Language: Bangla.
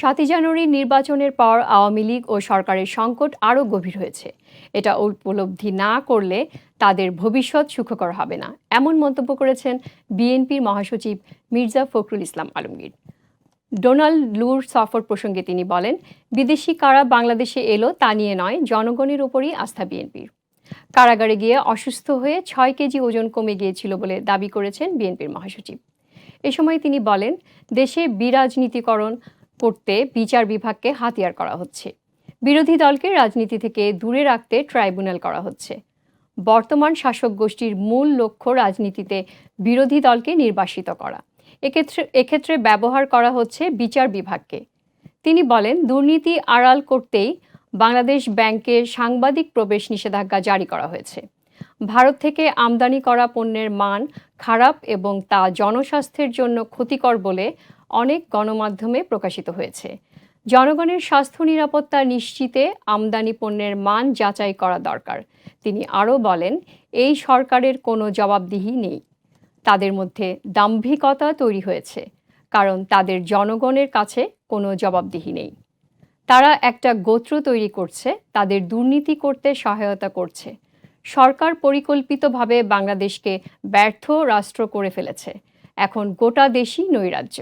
সাতই জানুয়ারির নির্বাচনের পর আওয়ামী লীগ ও সরকারের সংকট আরও গভীর হয়েছে। এটা উপলব্ধি না করলে তাদের ভবিষ্যৎ সুখকর হবে না। এমন মন্তব্য করেছেন বিএনপির মহাসচিব মির্জা ফখরুল ইসলাম আলমগীর। ডোনাল্ড লুর সফর প্রসঙ্গে তিনি বলেন, বিদেশি কারা বাংলাদেশে এলো তা নিয়ে নয়, জনগণের ওপরই আস্থা বিএনপির। কারাগারে গিয়ে অসুস্থ হয়ে ছয় কেজি ওজন কমে গিয়েছিল বলে দাবি করেছেন বিএনপির মহাসচিব। এ সময় তিনি বলেন, দেশে বিরাজনীতিকরণ করতে বিচার বিভাগকে হাতিয়ার করা হচ্ছে। বিরোধী দলকে রাজনীতি থেকে দূরে রাখতে ট্রাইব্যুনাল করা হচ্ছে। বর্তমান শাসক গোষ্ঠীর মূল লক্ষ্য রাজনীতিতে বিরোধী দলকে নির্বাসিত করা। এক্ষেত্রে এক্ষেত্রে ব্যবহার করা হচ্ছে বিচার বিভাগকে। তিনি বলেন, দুর্নীতি আড়াল করতেই বাংলাদেশ ব্যাংকের সাংবাদিক প্রবেশ নিষেধাজ্ঞা জারি করা হয়েছে। ভারত থেকে আমদানি করা পণ্যের মান খারাপ এবং তা জনস্বাস্থ্যের জন্য ক্ষতিকর বলে অনেক গণমাধ্যমে প্রকাশিত হয়েছে। জনগণের স্বাস্থ্য নিরাপত্তা নিশ্চিতে আমদানি পণ্যের মান যাচাই করা দরকার। তিনি আরও বলেন, এই সরকারের কোনো জবাবদিহি নেই। তাদের মধ্যে দাম্ভিকতা তৈরি হয়েছে, কারণ তাদের জনগণের কাছে কোনো জবাবদিহি নেই। তারা একটা গোত্র তৈরি করছে, তাদের দুর্নীতি করতে সহায়তা করছে। সরকার পরিকল্পিতভাবে বাংলাদেশকে ব্যর্থ রাষ্ট্র করে ফেলেছে। এখন গোটা দেশই নৈরাজ্য।